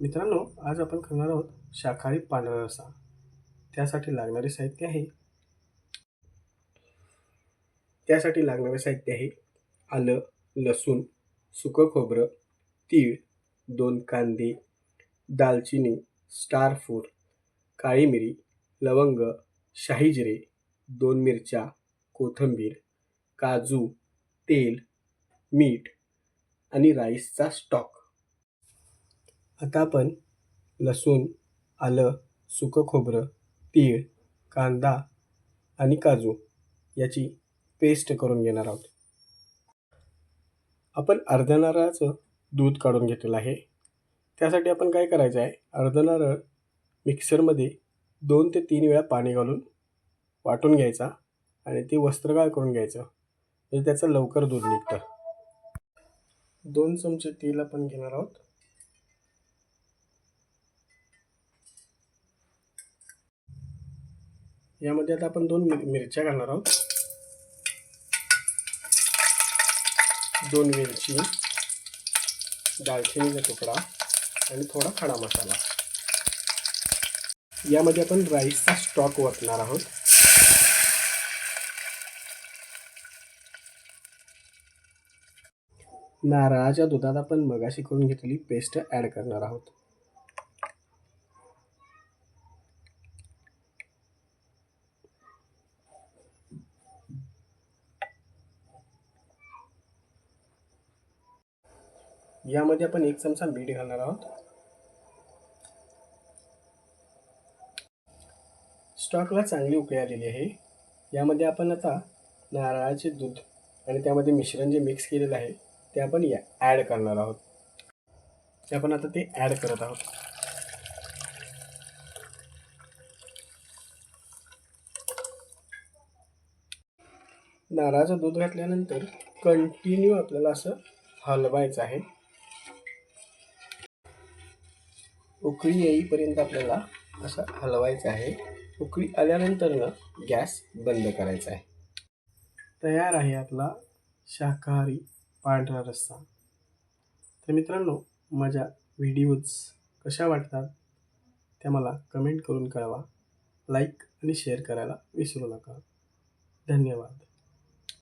मित्रांनो आज आपण करणार आहोत शाकाहारी पांढरा रसा त्यासाठी लागणारे साहित्य आहे. त्यासाठी लागणारे साहित्य आहे आलं लसूण सुकं खोबरं तीळ दोन कांदे दालचिनी स्टार फूड काळी मिरी लवंग शाही जिरे दोन मिरच्या कोथिंबीर काजू तेल मीठ आणि राईसचा स्टॉक. आता आपण लसूण आलं सुकं खोबरं तीळ कांदा आणि काजू याची पेस्ट करून घेणार आहोत. आपण अर्ध्या नारळाचं दूध काढून घेतलेलं आहे. त्यासाठी आपण काय करायचं आहे? अर्ध नारळ मिक्सरमध्ये दोन ते तीन वेळा पाणी घालून वाटून घ्यायचा आणि ते वस्त्रगाळ करून घ्यायचं. म्हणजे त्याचं लवकर दूध निघतं. दोन चमचे तेल आपण घेणार आहोत. यामध्ये आता आपण दोन मिरच्या घालणार आहोत. दोन वेलची दालचिनीचा तुकडा आणि थोडा खडा मसाला. यामध्ये आपण राईसचा स्टॉक वाटणार आहोत. नारळाच्या दुधात आपण मगाशी करून घेतलेली पेस्ट ॲड करणार आहोत. यामध्ये आपण एक चमचा मीठ घालणार आहोत. स्टॉकला चांगली उकळी आलेली आहे. यामध्ये आपण आता नारळाचे दूध आणि त्यामध्ये मिश्रण जे मिक्स केलेलं आहे ते आपण या ॲड करणार आहोत. ते आपण आता ते ॲड करत आहोत. नारळाचं दूध घातल्यानंतर कंटिन्यू आपल्याला असं हलवायचं आहे. उकळी येईपर्यंत आपल्याला असं हलवायचं आहे. उकळी आल्यानंतर ना गॅस बंद करायचा आहे. तयार आहे आपला शाकाहारी पांढरा रस्सा. तर मित्रांनो माझ्या व्हिडिओज कशा वाटतात त्या मला कमेंट करून कळवा. लाईक आणि शेअर करायला विसरू नका. धन्यवाद.